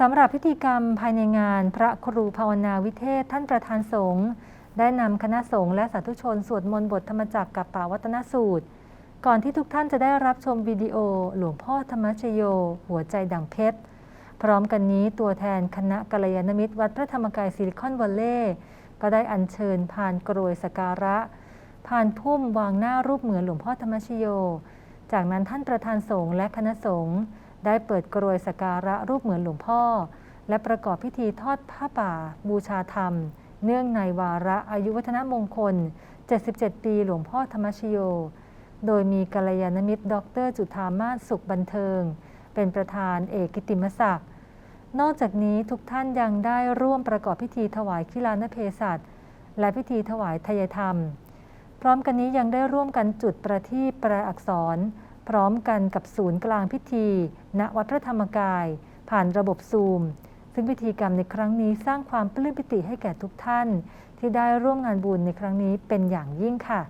สำหรับพิธีกรรมภายในงานพระครูภาวนาวิเทศท่านประธานสงฆ์ได้นำคณะสงฆ์และสาธุชน สวดมนต์บทธรรมจักรกับป่าวัตนสูตร ก่อนที่ทุกท่านจะได้รับชมวิดีโอหลวงพ่อธรรมชโย หัวใจดังเพชร พร้อมกันนี้ตัวแทนคณะกัลยาณมิตรวัดพระธรรมกายซิลิคอนวัลเลย์ก็ได้อัญเชิญผ่านกรวยสการะ ผ่านพุ่มวางหน้ารูปเหมือนหลวงพ่อธรรมชโย จากนั้นท่านประธานสงฆ์และคณะสงฆ์ ได้เปิดกรวยสการะรูปเหมือนหลวงพ่อ และประกอบพิธีทอดผ้าป่า บูชาธรรม เนื่องในวาระอายุวัฒนมงคล 77 ปีหลวงพ่อธรรมชโย โดยมีกัลยาณมิตร ดร จุธามาศสุขบันเทิง เป็นประธานเอกกิติมศักดิ์นอกจากนี้ทุกท่านยังได้ร่วมประกอบพิธีถวายคิลานเพศัตและพิธีถวายทยธรรม พร้อมกันนี้ยังได้ร่วมกันจุดประทีปแปลอักษร พร้อมกันกับศูนย์กลางพิธี ณวัดพระธรรมกาย ผ่านระบบซูม ซึ่งพิธีกรรมในครั้งนี้สร้างความปลื้มปิติให้แก่ทุกท่าน ที่ได้ร่วมงานบุญในครั้งนี้เป็นอย่างยิ่งค่ะ